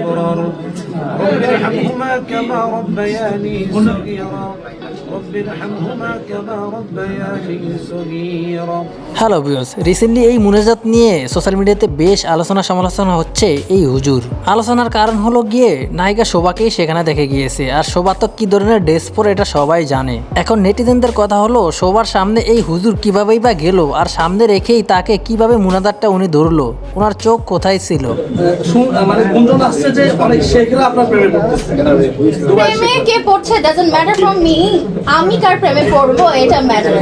الأبرار رب ارحمهما كما ربياني صغيرا رب ارحمهما كما ربياني صغيرا hello views recently এই মুনাজাত নিয়ে সোশ্যাল মিডিয়াতে বেশ আলোচনা সমালোচনা হচ্ছে এই হুজুর আলোচনার কারণ হলো গিয়ে নায়িকা শোভাকেই সেখানে দেখে গিয়েছে আর শোভা তো কি ধরনের ড্রেস পরে এটা সবাই জানে এখন নেটিজেনদের কথা হলো শোভার সামনে এই হুজুর কিভাবেই বা গেল আর সামনে রেখেই তাকে কিভাবে মুনাজাতটা উনি ধরলো ওনার চোখ কোথায় ছিল শুন- মানে গুঞ্জন আসছে যে অনেক শেখরা আপনার প্রেমে পড়তেছে। প্রেমে কে পড়ছে? ডাজন্ট ম্যাটার ফর মি আমি কার প্রেমে পড়ব? এটা ম্যাটার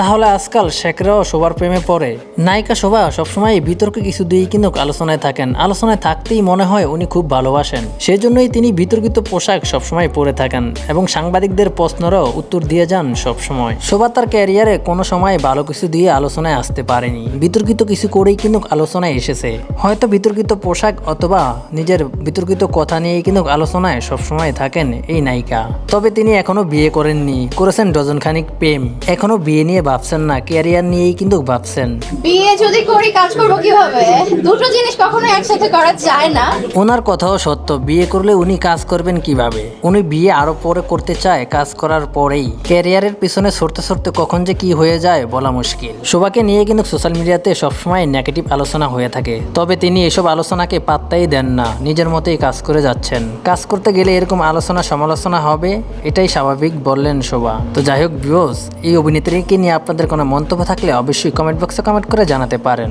তাহলে আজকাল শেখরাও সবার প্রেমে পড়ে। নায়িকা শোভা সবসময় বিতর্কে কিছু দিয়ে কিন্তু আলোচনায় থাকেন। আলোচনায় থাকতেই মনে হয় উনি খুব ভালোবাসেন। সেজন্যই তিনি বিতর্কিত পোশাক সবসময় পরে থাকেন এবং সাংবাদিকদের প্রশ্নেরও উত্তর দিয়ে যান সবসময়। শোভা তার ক্যারিয়ারে কোনো সময় ভালো কিছু দিয়ে আলোচনায় আসতে পারেনি। বিতর্কিত কিছু করেই কিন্তু আলোচনায় এসেছে। হয়তো বিতর্কিত পোশাক অথবা নিজের বিতর্কিত কথা নিয়েই কিন্তু আলোচনায় সবসময় থাকেন এই নায়িকা। তবে তিনি এখনও বিয়ে করেননি। করেছেন ডজন খানিক প্রেম। এখনও বিয়ে নিয়ে ভাবছেন না ক্যারিয়ার নিয়েই কিন্তু ভাবছেন। বিয়ে যদি করি কাজ করব কীভাবে? দুটো জিনিস কখনো একসাথে করা যায় না। ওনার কথাও সত্য বিয়ে করলে উনি কাজ করবেন কীভাবে? উনি বিয়ে আরও পরে করতে চায় কাজ করার পরেই। ক্যারিয়ারের পিছনে সরতে সরতে কখন যে কি হয়ে যায় বলা মুশকিল। শোভাকে নিয়ে কিন্তু সোশ্যাল মিডিয়াতে সবসময় নেগেটিভ আলোচনা হয়ে থাকে। তবে তিনি এসব আলোচনাকে পাত্তাই দেন না। নিজের মতোই কাজ করে যাচ্ছেন। কাজ করতে গেলে এরকম আলোচনা সমালোচনা হবে, এটাই স্বাভাবিক, বললেন শোভা। তো যাই হোক ভিউস এই অভিনেত্রীকে নিয়ে আপনাদের কোনো মন্তব্য থাকলে অবশ্যই কমেন্ট বক্সে কমেন্ট করে জানাতে পারেন।